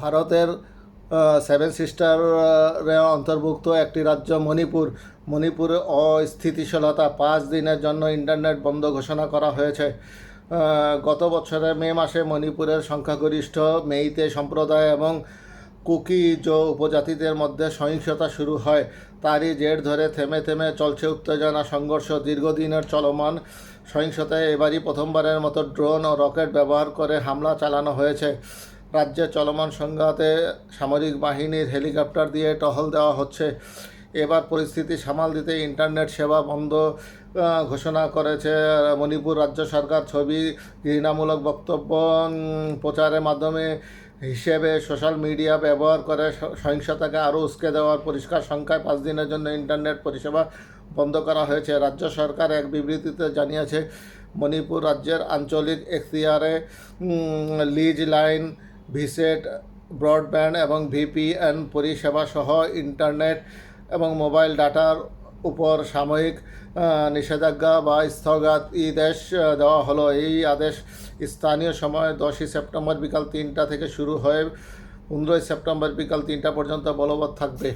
ভারতের সেভেন সিস্টারের অন্তর্ভুক্ত একটি রাজ্য মণিপুর। মণিপুরে অস্থিতিশীলতা পাঁচ দিনের জন্য ইন্টারনেট বন্ধ ঘোষণা করা হয়েছে। গত বছরের মে মাসে মণিপুরের সংখ্যাগরিষ্ঠ মেইতে সম্প্রদায় এবং কুকি কুকিজ উপজাতিদের মধ্যে সহিংসতা শুরু হয়। তারই জের ধরে থেমে থেমে চলছে উত্তেজনা, সংঘর্ষ, দীর্ঘদিনের চলমান সহিংসতায় এবারই প্রথমবারের মতো ড্রোন ও রকেট ব্যবহার করে হামলা চালানো হয়েছে। রাজ্যে চলমান সংঘাতে সামরিক বাহিনীর হেলিকপ্টার দিয়ে টহল দেওয়া হচ্ছে। এবার পরিস্থিতি সামাল দিতে ইন্টারনেট সেবা বন্ধ ঘোষণা করেছে মণিপুর রাজ্য সরকার। ছবি, ঘৃণামূলক বক্তব্য প্রচারের মাধ্যমে হিসেবে সোশ্যাল মিডিয়া ব্যবহার করে সহিংসতাকে আরও উস্কে দেওয়ার পরিষ্কার সংখ্যায় পাঁচ দিনের জন্য ইন্টারনেট পরিষেবা বন্ধ করা হয়েছে। রাজ্য সরকার এক বিবৃতিতে জানিয়েছে, মণিপুর রাজ্যের আঞ্চলিক এখতিয়ারে লিজ লাইন ভিসেট, ব্রডব্যান্ড এবং ভিপিএন পরিষেবা সহ ইন্টারনেট এবং মোবাইল ডাটার উপর সাময়িক নিষেধাজ্ঞা বা স্থগিতাদেশ দেশ দেওয়া হলো। এই আদেশ স্থানীয় সময় দশই সেপ্টেম্বর বিকাল তিনটা থেকে শুরু হয়ে পনেরোই সেপ্টেম্বর বিকাল তিনটা পর্যন্ত বলবৎ থাকবে।